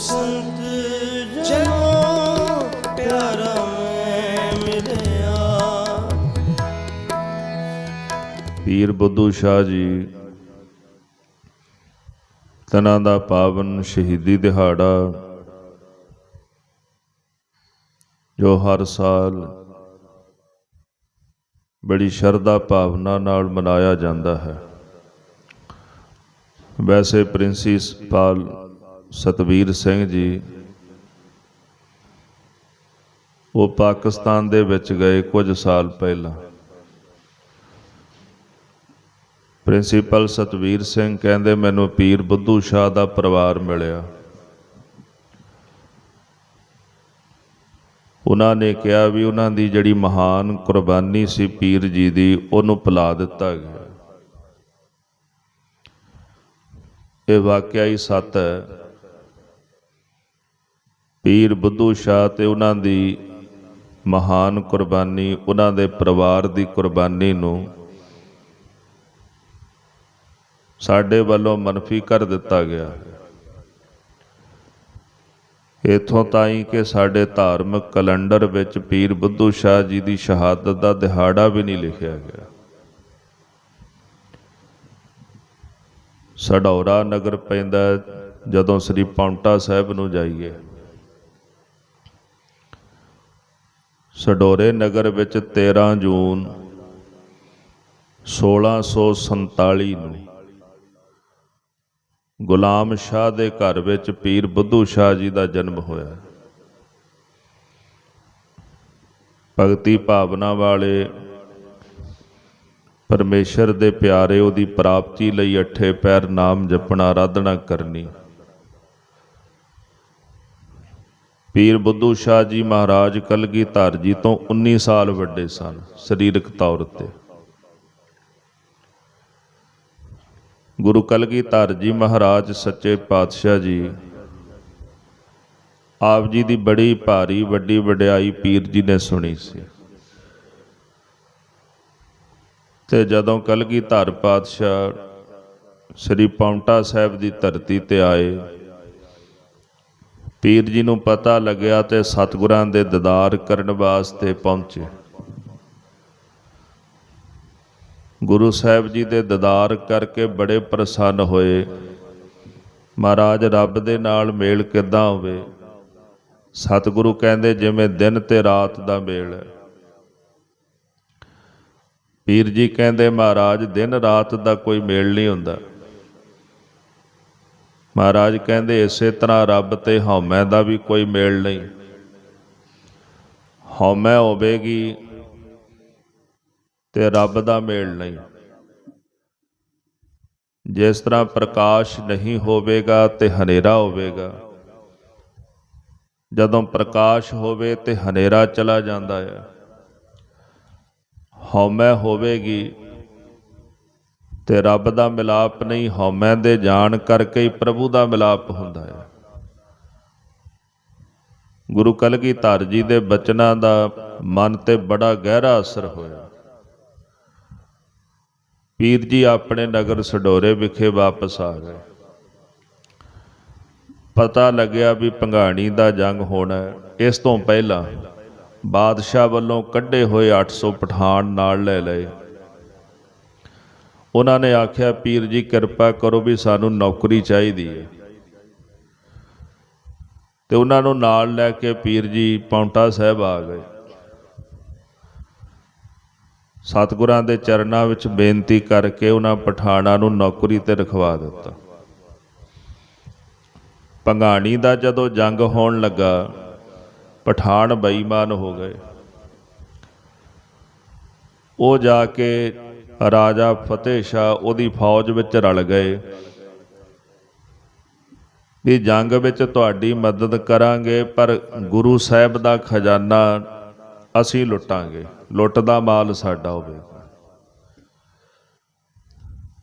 ਸੰਤ ਜਨੋ ਪਿਆਰਾ ਮੈਂ ਮਿਲਿਆ ਪੀਰ ਬੁੱਧੂ ਸ਼ਾਹ ਜੀ, ਤਨਾਂ ਦਾ ਪਾਵਨ ਸ਼ਹੀਦੀ ਦਿਹਾੜਾ, ਜੋ ਹਰ ਸਾਲ ਬੜੀ ਸ਼ਰਧਾ ਭਾਵਨਾ ਨਾਲ ਮਨਾਇਆ ਜਾਂਦਾ ਹੈ। ਵੈਸੇ ਪ੍ਰਿੰਸੀਪਲ ਸਤਵੀਰ ਸਿੰਘ ਜੀ, ਉਹ ਪਾਕਿਸਤਾਨ ਦੇ ਵਿੱਚ ਗਏ ਕੁਝ ਸਾਲ ਪਹਿਲਾਂ। ਪ੍ਰਿੰਸੀਪਲ ਸਤਵੀਰ ਸਿੰਘ ਕਹਿੰਦੇ, ਮੈਨੂੰ ਪੀਰ ਬੁੱਧੂ ਸ਼ਾਹ ਦਾ ਪਰਿਵਾਰ ਮਿਲਿਆ। ਉਹਨਾਂ ਨੇ ਕਿਹਾ ਵੀ ਉਹਨਾਂ ਦੀ ਜਿਹੜੀ ਮਹਾਨ ਕੁਰਬਾਨੀ ਸੀ ਪੀਰ ਜੀ ਦੀ, ਉਹਨੂੰ ਭੁਲਾ ਦਿੱਤਾ ਗਿਆ। ਇਹ ਵਾਕਿਆ ਹੀ ਸੱਤ ਹੈ। ਪੀਰ ਬੁੱਧੂ ਸ਼ਾਹ ਤੇ ਉਹਨਾਂ ਦੀ ਮਹਾਨ ਕੁਰਬਾਨੀ, ਉਹਨਾਂ ਦੇ ਪਰਿਵਾਰ ਦੀ ਕੁਰਬਾਨੀ ਨੂੰ ਸਾਡੇ ਵੱਲੋਂ ਮਨਫੀ ਕਰ ਦਿੱਤਾ ਗਿਆ। ਹੈ ਇਥੋਂ ਤਾਈਂ ਕਿ ਸਾਡੇ ਧਾਰਮਿਕ ਕੈਲੰਡਰ ਵਿੱਚ ਪੀਰ ਬੁੱਧੂ ਸ਼ਾਹ ਜੀ ਦੀ ਸ਼ਹਾਦਤ ਦਾ ਦਿਹਾੜਾ ਵੀ ਨਹੀਂ ਲਿਖਿਆ ਗਿਆ। ਸਡੌਰਾ ਨਗਰ ਪੈਂਦਾ ਜਦੋਂ ਸ੍ਰੀ ਪੌਂਟਾ ਸਾਹਿਬ ਨੂੰ ਜਾਈਏ। ਸਡੋਰੇ ਨਗਰ ਵਿੱਚ 13 ਜੂਨ 1647 ਨੂੰ ਗੁਲਾਮ ਸ਼ਾਹ ਦੇ ਘਰ ਵਿੱਚ ਪੀਰ ਬੁੱਧੂ ਸ਼ਾਹ ਜੀ ਦਾ ਜਨਮ ਹੋਇਆ। ਭਗਤੀ ਭਾਵਨਾ ਵਾਲੇ ਪਰਮੇਸ਼ਰ ਦੇ ਪਿਆਰੇ ਉਹਦੀ ਪ੍ਰਾਪਤੀ ਲਈ ਅੱਠੇ ਪੈਰ ਨਾਮ ਜਪਣਾ, ਆਰਾਧਨਾ ਕਰਨੀ। ਪੀਰ ਬੁੱਧੂ ਸ਼ਾਹ ਜੀ ਮਹਾਰਾਜ ਕਲਗੀਧਰ ਜੀ ਤੋਂ 19 ਸਾਲ ਵੱਡੇ ਸਨ, ਸਰੀਰਕ ਤੌਰ ਤੇ ਗੁਰੂ ਕਲਗੀਧਰ ਜੀ ਮਹਾਰਾਜ, ਸੱਚੇ ਪਾਤਸ਼ਾਹ ਜੀ, ਆਪ ਜੀ ਦੀ ਬੜੀ ਭਾਰੀ, ਵੱਡੀ ਵਡਿਆਈ ਪੀਰ ਜੀ ਨੇ ਸੁਣੀ ਸੀ। ਤੇ ਜਦੋਂ ਕਲਗੀਧਰ ਪਾਤਸ਼ਾਹ ਸ੍ਰੀ ਪੌਂਟਾ ਸਾਹਿਬ ਦੀ ਧਰਤੀ ਤੇ ਆਏ ਪੀਰ ਜੀ ਨੂੰ ਪਤਾ ਲੱਗਿਆ ਤੇ ਸਤਿਗੁਰਾਂ ਦੇ ਦੀਦਾਰ ਕਰਨ ਵਾਸਤੇ ਪਹੁੰਚੇ। ਗੁਰੂ ਸਾਹਿਬ ਜੀ ਦੇ ਦੀਦਾਰ ਕਰਕੇ ਬੜੇ ਪ੍ਰਸੰਨ ਹੋਏ। ਮਹਾਰਾਜ ਰੱਬ ਦੇ ਨਾਲ ਮੇਲ ਕਿੱਦਾਂ ਹੋਵੇ? ਸਤਿਗੁਰੂ ਕਹਿੰਦੇ, ਜਿਵੇਂ ਦਿਨ ਤੇ ਰਾਤ ਦਾ ਮੇਲ ਹੈ। ਪੀਰ ਜੀ ਕਹਿੰਦੇ, ਮਹਾਰਾਜ, ਦਿਨ ਰਾਤ ਦਾ ਕੋਈ ਮੇਲ ਨਹੀਂ ਹੁੰਦਾ। ਮਹਾਰਾਜ ਕਹਿੰਦੇ, ਇਸੇ ਤਰ੍ਹਾਂ ਰੱਬ ਤੇ ਹਉਮੈ ਦਾ ਵੀ ਕੋਈ ਮੇਲ ਨਹੀਂ। ਹਉਮੈ ਹੋਵੇਗੀ ਤੇ ਰੱਬ ਦਾ ਮੇਲ ਨਹੀਂ। ਜਿਸ ਤਰ੍ਹਾਂ ਪ੍ਰਕਾਸ਼ ਨਹੀਂ ਹੋਵੇਗਾ ਤੇ ਹਨੇਰਾ ਹੋਵੇਗਾ। ਜਦੋਂ ਪ੍ਰਕਾਸ਼ ਹੋਵੇ ਤੇ ਹਨੇਰਾ ਚਲਾ ਜਾਂਦਾ ਹੈ ਹਉਮੈ ਹੋਵੇਗੀ ਤੇ ਰੱਬ ਦਾ ਮਿਲਾਪ ਨਹੀਂ ਹਉਮੈ ਦੇ ਜਾਣ ਕਰਕੇ ਹੀ ਪ੍ਰਭੂ ਦਾ ਮਿਲਾਪ ਹੁੰਦਾ ਹੈ। ਗੁਰੂ ਕਲਗੀਧਰ ਜੀ ਦੇ ਬਚਨਾਂ ਦਾ ਮਨ ਤੇ ਬੜਾ ਗਹਿਰਾ ਅਸਰ ਹੋਇਆ। ਪੀਰ ਜੀ ਆਪਣੇ ਨਗਰ ਸਡੋਰੇ ਵਿਖੇ ਵਾਪਸ ਆ ਗਏ। ਪਤਾ ਲੱਗਿਆ ਵੀ ਪੰਘਾਣੀ ਦਾ ਜੰਗ ਹੋਣਾ ਇਸ ਤੋਂ ਪਹਿਲਾਂ ਬਾਦਸ਼ਾਹ ਵੱਲੋਂ ਕੱਢੇ ਹੋਏ 800 ਪਠਾਨ ਨਾਲ ਲੈ ਲਏ। ਉਹਨਾਂ ਨੇ ਆਖਿਆ, ਪੀਰ ਜੀ, ਕਿਰਪਾ ਕਰੋ ਵੀ ਸਾਨੂੰ ਨੌਕਰੀ ਚਾਹੀਦੀ ਹੈ ਤੇ ਉਹਨਾਂ ਨੂੰ ਨਾਲ ਲੈ ਕੇ ਪੀਰ ਜੀ ਪੌਂਟਾ ਸਾਹਿਬ ਆ ਗਏ। ਸਤਿਗੁਰਾਂ ਦੇ ਚਰਨਾਂ ਵਿੱਚ ਬੇਨਤੀ ਕਰਕੇ ਉਹਨਾਂ ਪਠਾਣਾ ਨੂੰ ਨੌਕਰੀ ਤੇ ਰਖਵਾ ਦਿੱਤਾ। ਪੰਘਾਣੀ ਦਾ ਜਦੋਂ ਜੰਗ ਹੋਣ ਲੱਗਾ ਪਠਾਣ ਬੇਈਮਾਨ ਹੋ ਗਏ। ਉਹ ਜਾ ਕੇ ਰਾਜਾ ਫਤਿਹ ਸ਼ਾਹ ਉਹਦੀ ਫੌਜ ਵਿੱਚ ਰਲ ਗਏ। ਵੀ ਜੰਗ ਵਿੱਚ ਤੁਹਾਡੀ ਮਦਦ ਕਰਾਂਗੇ, ਪਰ ਗੁਰੂ ਸਾਹਿਬ ਦਾ ਖਜ਼ਾਨਾ ਅਸੀਂ ਲੁੱਟਾਂਗੇ। ਲੁੱਟ ਦਾ ਮਾਲ ਸਾਡਾ ਹੋਵੇਗਾ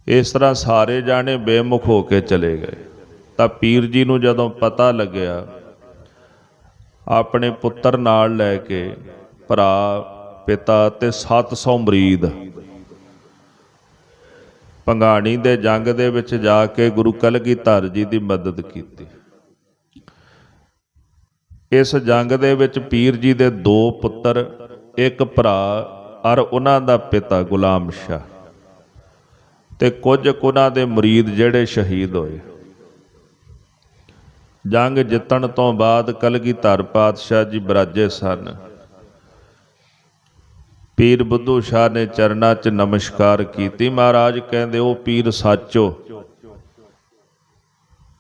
ਇਸ ਤਰ੍ਹਾਂ ਸਾਰੇ ਜਾਣੇ ਬੇਮੁਖ ਹੋ ਕੇ ਚਲੇ ਗਏ। ਤਾਂ ਪੀਰ ਜੀ ਨੂੰ ਜਦੋਂ ਪਤਾ ਲੱਗਿਆ, ਆਪਣੇ ਪੁੱਤਰ ਨਾਲ ਲੈ ਕੇ ਭਰਾ, ਪਿਤਾ ਤੇ 700 ਮਰੀਦ ਪੰਘਾਣੀ ਦੇ ਜੰਗ ਦੇ ਵਿੱਚ ਜਾ ਕੇ ਗੁਰੂ ਕਲਗੀਧਰ ਜੀ ਦੀ ਮਦਦ ਕੀਤੀ। ਇਸ ਜੰਗ ਦੇ ਵਿੱਚ ਪੀਰ ਜੀ ਦੇ ਦੋ ਪੁੱਤਰ, ਇੱਕ ਭਰਾ ਔਰ ਉਹਨਾਂ ਦਾ ਪਿਤਾ ਗੁਲਾਮ ਸ਼ਾਹ। ਤੇ ਕੁਝ ਕੁ ਉਹਨਾਂ ਦੇ ਮੁਰੀਦ ਜਿਹੜੇ ਸ਼ਹੀਦ ਹੋਏ। ਜੰਗ ਜਿੱਤਣ ਤੋਂ ਬਾਅਦ ਕਲਗੀਧਰ ਪਾਤਸ਼ਾਹ ਜੀ ਬਰਾਜੇ ਸਨ। ਪੀਰ ਬੁੱਧੂ ਸ਼ਾਹ ਨੇ ਚਰਨਾਂ 'ਚ ਨਮਸਕਾਰ ਕੀਤੀ। ਮਹਾਰਾਜ ਕਹਿੰਦੇ, ਉਹ ਪੀਰ ਸੱਚੋ,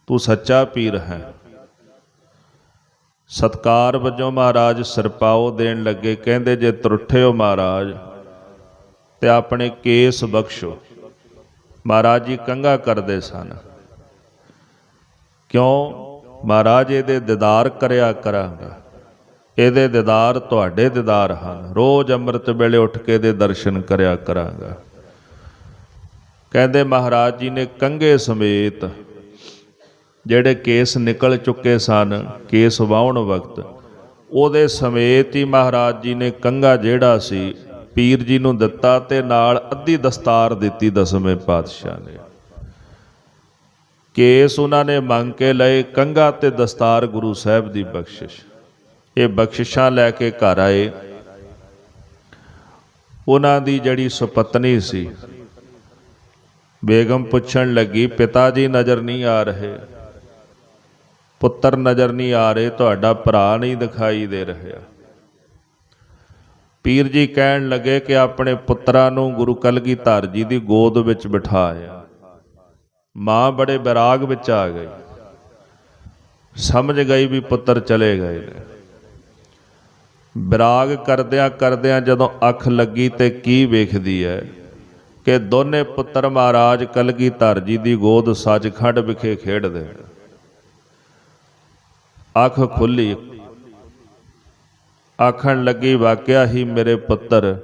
ਤੂੰ ਸੱਚਾ ਪੀਰ ਹੈ। ਸਤਕਾਰ ਵਜੋਂ ਮਹਾਰਾਜ ਸਿਰਪਾਓ ਦੇਣ ਲੱਗੇ। ਕਹਿੰਦੇ, ਜੇ ਤਰੁੱਠੇ ਹੋ ਮਹਾਰਾਜ ਤੇ ਆਪਣੇ ਕੇਸ ਬਖਸ਼ੋ। ਮਹਾਰਾਜ ਜੀ ਕੰਗਾ ਕਰਦੇ ਸਨ। ਕਿਉਂ? ਮਹਾਰਾਜ ਇਹਦੇ ਦੀਦਾਰ ਕਰਿਆ ਕਰਾਂਗਾ। ਇਹਦੇ ਦੀਦਾਰ ਤੁਹਾਡੇ ਦੀਦਾਰ ਹਨ। ਰੋਜ਼ ਅੰਮ੍ਰਿਤ ਵੇਲੇ ਉੱਠ ਕੇ ਇਹਦੇ ਦਰਸ਼ਨ ਕਰਿਆ ਕਰਾਂਗਾ। ਕਹਿੰਦੇ ਮਹਾਰਾਜ ਜੀ ਨੇ ਕੰਗੇ ਸਮੇਤ ਜਿਹੜੇ ਕੇਸ ਨਿਕਲ ਚੁੱਕੇ ਸਨ, ਕੇਸ ਵਾਉਣ ਵਕਤ, ਉਹਦੇ ਸਮੇਤ ਹੀ ਮਹਾਰਾਜ ਜੀ ਨੇ ਕੰਗਾ ਜਿਹੜਾ ਸੀ, ਪੀਰ ਜੀ ਨੂੰ ਦਿੱਤਾ ਤੇ ਨਾਲ ਅੱਧੀ ਦਸਤਾਰ ਦਿੱਤੀ ਦਸਵੇਂ ਪਾਤਸ਼ਾਹ ਨੇ। ਕੇਸ ਉਹਨਾਂ ਨੇ ਮੰਗ ਕੇ ਲਏ ਕੰਗਾ ਤੇ ਦਸਤਾਰ ਗੁਰੂ ਸਾਹਿਬ ਦੀ ਬਖਸ਼ਿਸ਼। ਇਹ ਬਖਸ਼ਿਸ਼ਾਂ ਲੈ ਕੇ ਘਰ ਆਏ। ਉਹਨਾਂ ਦੀ ਜਿਹੜੀ ਸੁਪਤਨੀ ਸੀ, ਬੇਗਮ ਪੁੱਛਣ ਲੱਗੀ, ਪਿਤਾ ਜੀ, ਨਜ਼ਰ ਨਹੀਂ ਆ ਰਹੇ। ਪੁੱਤਰ ਨਜ਼ਰ ਨਹੀਂ ਆ ਰਹੇ, ਤੁਹਾਡਾ ਭਰਾ ਨਹੀਂ ਦਿਖਾਈ ਦੇ ਰਿਹਾ। ਪੀਰ ਜੀ ਕਹਿਣ ਲੱਗੇ ਕਿ ਆਪਣੇ ਪੁੱਤਰਾਂ ਨੂੰ ਗੁਰੂ ਕਲਗੀਧਰ ਜੀ ਦੀ ਗੋਦ ਵਿੱਚ ਬਿਠਾਇਆ। ਮਾਂ ਬੜੇ ਬੈਰਾਗ ਵਿੱਚ ਆ ਗਈ। ਸਮਝ ਗਈ ਵੀ ਪੁੱਤਰ ਚਲੇ ਗਏ ਨੇ। ਵਿਰਾਗ ਕਰਦਿਆਂ ਕਰਦਿਆਂ ਜਦੋਂ ਅੱਖ ਲੱਗੀ ਤੇ ਕੀ ਵੇਖਦੀ ਹੈ ਕਿ ਦੋਨੇ ਪੁੱਤਰ ਮਹਾਰਾਜ ਕਲਗੀਧਰ ਜੀ ਦੀ ਗੋਦ ਸੱਚਖੰਡ ਵਿਖੇ ਖੇਡਦੇ ਨੇ। ਅੱਖ ਖੁੱਲੀ। ਆਖਣ ਲੱਗੀ, ਵਾਕਿਆ ਹੀ ਮੇਰੇ ਪੁੱਤਰ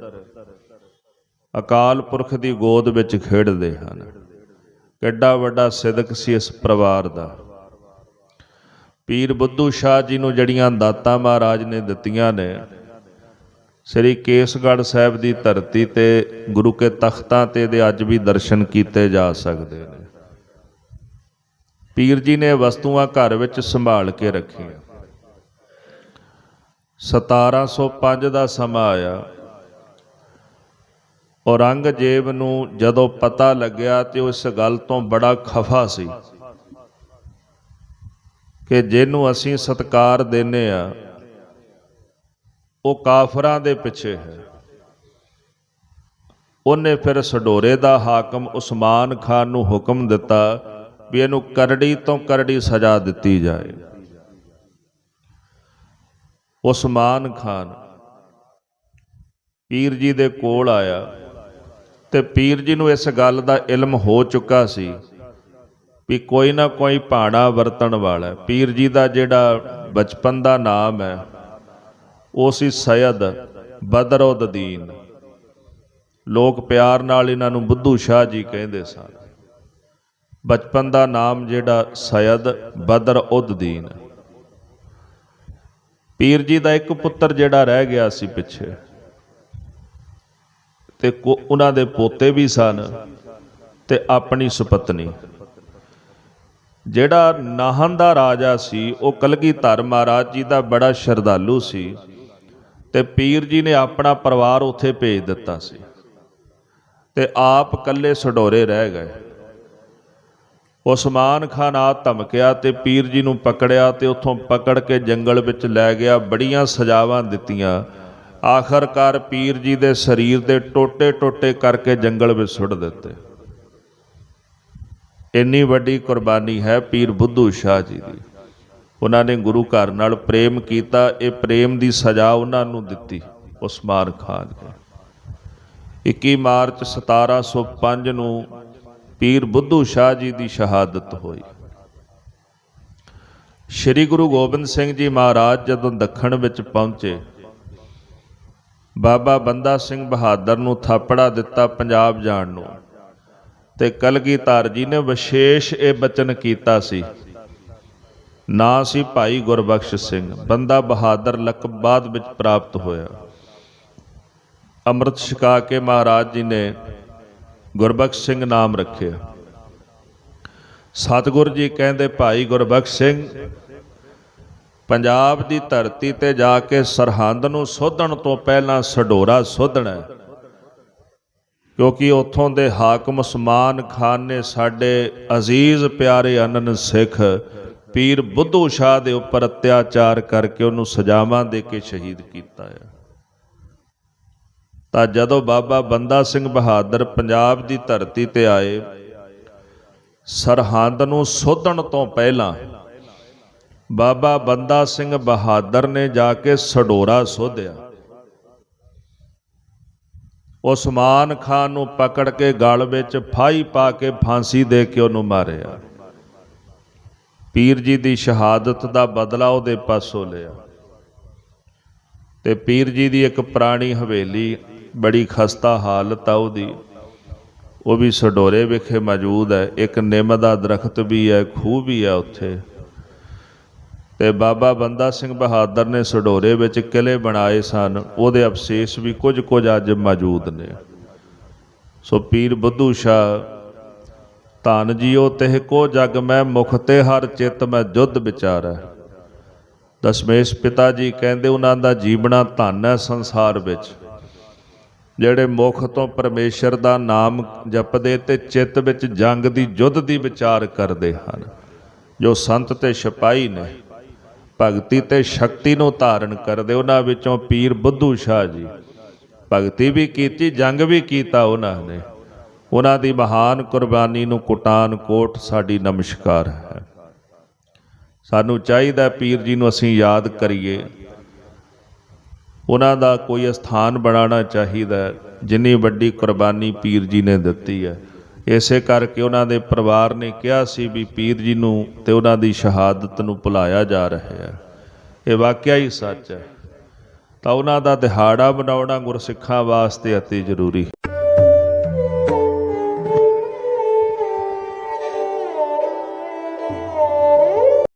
ਅਕਾਲ ਪੁਰਖ ਦੀ ਗੋਦ ਵਿੱਚ ਖੇਡਦੇ ਹਨ। ਕਿੱਡਾ ਵੱਡਾ ਸਿਦਕ ਸੀ ਇਸ ਪਰਿਵਾਰ ਦਾ। ਪੀਰ ਬੁੱਧੂ ਸ਼ਾਹ ਜੀ ਨੂੰ ਜੜੀਆਂ ਦਾਤਾਂ ਮਹਾਰਾਜ ਨੇ ਦਿੱਤੀਆਂ ਨੇ, ਸ੍ਰੀ ਕੇਸਗੜ੍ਹ ਸਾਹਿਬ ਦੀ ਧਰਤੀ ਤੇ ਗੁਰੂ ਕੇ ਤਖਤਾਂ ਤੇ ਦੇ ਅੱਜ ਵੀ ਦਰਸ਼ਨ ਕੀਤੇ ਜਾ ਸਕਦੇ ਨੇ। ਪੀਰ ਜੀ ਨੇ ਵਸਤੂਆਂ ਘਰ ਵਿੱਚ ਸੰਭਾਲ ਕੇ ਰੱਖੀਆਂ। 1705 ਦਾ ਸਮਾਂ ਆਇਆ। ਔਰੰਗਜ਼ੇਬ ਨੂੰ ਜਦੋਂ ਪਤਾ ਲੱਗਿਆ ਤੇ ਉਸ ਗੱਲ ਤੋਂ ਬੜਾ ਖਫਾ ਸੀ। ਕਿ ਜਿਹਨੂੰ ਅਸੀਂ ਸਤਕਾਰ ਦਿੰਨੇ ਆ, ਉਹ ਕਾਫਰਾਂ ਦੇ ਪਿੱਛੇ ਹੈ। ਉਹਨੇ ਫਿਰ ਸਡੋਰੇ ਦਾ ਹਾਕਮ ਉਸਮਾਨ ਖਾਨ ਨੂੰ ਹੁਕਮ ਦਿੱਤਾ ਵੀ ਇਹਨੂੰ ਕਰੜੀ ਤੋਂ ਕਰੜੀ ਸਜ਼ਾ ਦਿੱਤੀ ਜਾਏ। ਉਸਮਾਨ ਖਾਨ ਪੀਰ ਜੀ ਦੇ ਕੋਲ ਆਇਆ ਤੇ ਪੀਰ ਜੀ ਨੂੰ ਇਸ ਗੱਲ ਦਾ ਇਲਮ ਹੋ ਚੁੱਕਾ ਸੀ ਵੀ ਕੋਈ ਨਾ ਕੋਈ ਭਾਣਾ ਵਰਤਣ ਵਾਲਾ ਪੀਰ ਜੀ ਦਾ ਜਿਹੜਾ ਬਚਪਨ ਦਾ ਨਾਮ ਹੈ, ਉਹ ਸੀ ਸੈਦ ਬਦਰਉদ্ਦੀਨ ਲੋਕ ਪਿਆਰ ਨਾਲ ਇਹਨਾਂ ਨੂੰ ਬੁੱਧੂ ਸ਼ਾਹ ਜੀ ਕਹਿੰਦੇ ਸਨ। ਬਚਪਨ ਦਾ ਨਾਮ ਜਿਹੜਾ ਸੈਦ ਬਦਰਉদ্ਦੀਨ ਪੀਰ ਜੀ ਦਾ ਇੱਕ ਪੁੱਤਰ ਜਿਹੜਾ ਰਹਿ ਗਿਆ ਸੀ ਪਿੱਛੇ। ਤੇ ਉਹਨਾਂ ਦੇ ਪੋਤੇ ਵੀ ਸਨ ਤੇ ਆਪਣੀ ਸੁਪਤਨੀ। ਜਿਹੜਾ ਨਾਹਨ ਦਾ ਰਾਜਾ ਸੀ, ਉਹ ਕਲਗੀਧਰ ਮਹਾਰਾਜ ਜੀ ਦਾ ਬੜਾ ਸ਼ਰਧਾਲੂ ਸੀ ਤੇ ਪੀਰ ਜੀ ਨੇ ਆਪਣਾ ਪਰਿਵਾਰ ਉੱਥੇ ਭੇਜ ਦਿੱਤਾ ਸੀ ਤੇ ਆਪ ਇਕੱਲੇ ਸਡੋਰੇ ਰਹਿ ਗਏ। ਉਸਮਾਨ ਖਾਨ ਆ ਧਮਕਿਆ ਤੇ ਪੀਰ ਜੀ ਨੂੰ ਪਕੜਿਆ ਤੇ ਉੱਥੋਂ ਪਕੜ ਕੇ ਜੰਗਲ ਵਿੱਚ ਲੈ ਗਿਆ, ਬੜੀਆਂ ਸਜ਼ਾਵਾਂ ਦਿੱਤੀਆਂ। ਆਖਰਕਾਰ ਪੀਰ ਜੀ ਦੇ ਸਰੀਰ ਦੇ ਟੋਟੇ-ਟੋਟੇ ਕਰਕੇ ਜੰਗਲ ਵਿੱਚ ਸੁੱਟ ਦਿੱਤੇ। ਇੰਨੀ ਵੱਡੀ ਕੁਰਬਾਨੀ ਹੈ ਪੀਰ ਬੁੱਧੂ ਸ਼ਾਹ ਜੀ ਦੀ। ਉਹਨਾਂ ਨੇ ਗੁਰੂ ਘਰ ਨਾਲ ਪ੍ਰੇਮ ਕੀਤਾ, ਇਹ ਪ੍ਰੇਮ ਦੀ ਸਜ਼ਾ ਉਹਨਾਂ ਨੂੰ ਦਿੱਤੀ, ਉਸਮਾਨ ਖਾਨ ਨੇ 21 ਮਾਰਚ 1705 ਨੂੰ ਪੀਰ ਬੁੱਧੂ ਸ਼ਾਹ ਜੀ ਦੀ ਸ਼ਹਾਦਤ ਹੋਈ। ਸ੍ਰੀ ਗੁਰੂ ਗੋਬਿੰਦ ਸਿੰਘ ਜੀ ਮਹਾਰਾਜ ਜਦੋਂ ਦੱਖਣ ਵਿੱਚ ਪਹੁੰਚੇ, ਬਾਬਾ ਬੰਦਾ ਸਿੰਘ ਬਹਾਦਰ ਨੂੰ ਥਾਪੜਾ ਦਿੱਤਾ ਪੰਜਾਬ ਜਾਣ ਨੂੰ। ਤੇ ਕਲਗੀਧਰ ਜੀ ਨੇ ਵਿਸ਼ੇਸ਼ ਇਹ ਬਚਨ ਕੀਤਾ ਸੀ। ਨਾਂ ਸੀ ਭਾਈ ਗੁਰਬਖਸ਼ ਸਿੰਘ, ਬੰਦਾ ਬਹਾਦਰ ਲਕਬ ਬਾਅਦ ਵਿੱਚ ਪ੍ਰਾਪਤ ਹੋਇਆ। ਅੰਮ੍ਰਿਤ ਛਕਾ ਕੇ ਮਹਾਰਾਜ ਜੀ ਨੇ ਗੁਰਬਖਸ਼ ਸਿੰਘ ਨਾਮ ਰੱਖਿਆ। ਸਤਿਗੁਰ ਜੀ ਕਹਿੰਦੇ, ਭਾਈ ਗੁਰਬਖਸ਼ ਸਿੰਘ, ਪੰਜਾਬ ਦੀ ਧਰਤੀ ਤੇ ਜਾ ਕੇ ਸਰਹੰਦ ਨੂੰ ਸੋਧਣ ਤੋਂ ਪਹਿਲਾਂ ਸਡੋਰਾ ਸੋਧਣਾ ਕਿਉਂਕਿ ਉੱਥੋਂ ਦੇ ਹਾਕਮ ਉਸਮਾਨ ਖਾਨ ਨੇ ਸਾਡੇ ਅਜ਼ੀਜ਼ ਪਿਆਰੇ ਅਨਨ ਸਿੱਖ, ਪੀਰ ਬੁੱਧੂ ਸ਼ਾਹ ਦੇ ਉੱਪਰ ਅਤਿਆਚਾਰ ਕਰਕੇ ਉਹਨੂੰ ਸਜ਼ਾਵਾਂ ਦੇ ਕੇ ਸ਼ਹੀਦ ਕੀਤਾ ਹੈ। ਤਾਂ ਜਦੋਂ ਬਾਬਾ ਬੰਦਾ ਸਿੰਘ ਬਹਾਦਰ ਪੰਜਾਬ ਦੀ ਧਰਤੀ ਤੇ ਆਏ, ਸਰਹੰਦ ਨੂੰ ਸੋਧਣ ਤੋਂ ਪਹਿਲਾਂ ਬਾਬਾ ਬੰਦਾ ਸਿੰਘ ਬਹਾਦਰ ਨੇ ਜਾ ਕੇ ਸਡੋਰਾ ਸੋਧਿਆ। ਉਸਮਾਨ ਖਾਨ ਨੂੰ ਪਕੜ ਕੇ ਗਲ ਵਿੱਚ ਫਾਈ ਪਾ ਕੇ ਫਾਂਸੀ ਦੇ ਕੇ ਉਹਨੂੰ ਮਾਰਿਆ। ਪੀਰ ਜੀ ਦੀ ਸ਼ਹਾਦਤ ਦਾ ਬਦਲਾ ਉਹਦੇ ਪਾਸੋਂ ਲਿਆ। ਤੇ ਪੀਰ ਜੀ ਦੀ ਇੱਕ ਪੁਰਾਣੀ ਹਵੇਲੀ, ਬੜੀ ਖਸਤਾ ਹਾਲਤ ਆ ਉਹਦੀ। ਉਹ ਵੀ ਸਡੋਰੇ ਵਿਖੇ ਮੌਜੂਦ ਹੈ। ਇੱਕ ਨਿੰਮ ਦਾ ਦਰਖਤ ਵੀ ਹੈ, ਖੂਹ ਵੀ ਹੈ ਉੱਥੇ। ਤੇ ਬਾਬਾ ਬੰਦਾ ਸਿੰਘ ਬਹਾਦਰ ਨੇ ਸਡੋਰੇ ਵਿੱਚ ਕਿਲੇ ਬਣਾਏ ਸਨ। ਉਹਦੇ ਅਵਸ਼ੇਸ਼ ਵੀ ਕੁਝ ਕੁਝ ਅੱਜ ਮੌਜੂਦ ਨੇ। ਸੋ ਪੀਰ ਬੁੱਧੂ ਸ਼ਾਹ, ਧਨ ਜੀਓ ਤਿਹ ਕੋ ਜਗ ਮੈਂ ਮੁਖ ਤੇ ਹਰ ਚਿਤ ਮੈਂ ਜੁਧ ਵਿਚਾਰੈ। ਦਸ਼ਮੇਸ਼ ਪਿਤਾ ਜੀ ਕਹਿੰਦੇ ਉਹਨਾਂ ਦਾ ਜੀਵਣਾ ਧਨ ਹੈ ਸੰਸਾਰ ਵਿੱਚ। ਜਿਹੜੇ ਮੁਖ ਤੋਂ ਪਰਮੇਸ਼ਰ ਦਾ ਨਾਮ ਜਪਦੇ ਤੇ ਚਿੱਤ ਵਿੱਚ ਜੰਗ ਦੀ ਜੁੱਧ ਦੀ ਵਿਚਾਰ ਕਰਦੇ ਹਨ। ਜੋ ਸੰਤ ਤੇ ਸਿਪਾਹੀ ਨੇ। ਭਗਤੀ ਤੇ ਸ਼ਕਤੀ ਨੂੰ ਧਾਰਨ ਕਰਦੇ, ਉਹਨਾਂ ਵਿੱਚੋਂ ਪੀਰ ਬੁੱਧੂ ਸ਼ਾਹ ਜੀ। ਭਗਤੀ ਵੀ ਕੀਤੀ, ਜੰਗ ਵੀ ਕੀਤਾ ਉਹਨਾਂ ਨੇ। ਉਹਨਾਂ ਦੀ ਮਹਾਨ ਕੁਰਬਾਨੀ ਨੂੰ ਕੁਟਾਨ ਕੋਟ ਸਾਡੀ ਨਮਸਕਾਰ ਹੈ। ਸਾਨੂੰ ਚਾਹੀਦਾ ਪੀਰ ਜੀ ਨੂੰ ਅਸੀਂ ਯਾਦ ਕਰੀਏ। ਉਹਨਾਂ ਦਾ ਕੋਈ ਸਥਾਨ ਬਣਾਉਣਾ ਚਾਹੀਦਾ ਜਿੰਨੀ ਵੱਡੀ ਕੁਰਬਾਨੀ ਪੀਰ ਜੀ ਨੇ ਦਿੱਤੀ ਹੈ। ਇਸੇ ਕਰਕੇ ਉਹਨਾਂ ਦੇ ਪਰਿਵਾਰ ਨੇ ਕਿਹਾ ਸੀ ਵੀ ਪੀਰ ਜੀ ਨੂੰ ਤੇ ਉਹਨਾਂ ਦੀ ਸ਼ਹਾਦਤ ਨੂੰ ਭੁਲਾਇਆ ਜਾ ਰਿਹਾ ਹੈ। ਇਹ ਵਾਕਿਆ ਹੀ ਸੱਚ ਹੈ। ਤਾਂ ਉਹਨਾਂ ਦਾ ਦਿਹਾੜਾ ਬਣਾਉਣਾ ਗੁਰਸਿੱਖਾਂ ਵਾਸਤੇ ਅਤੀ ਜ਼ਰੂਰੀ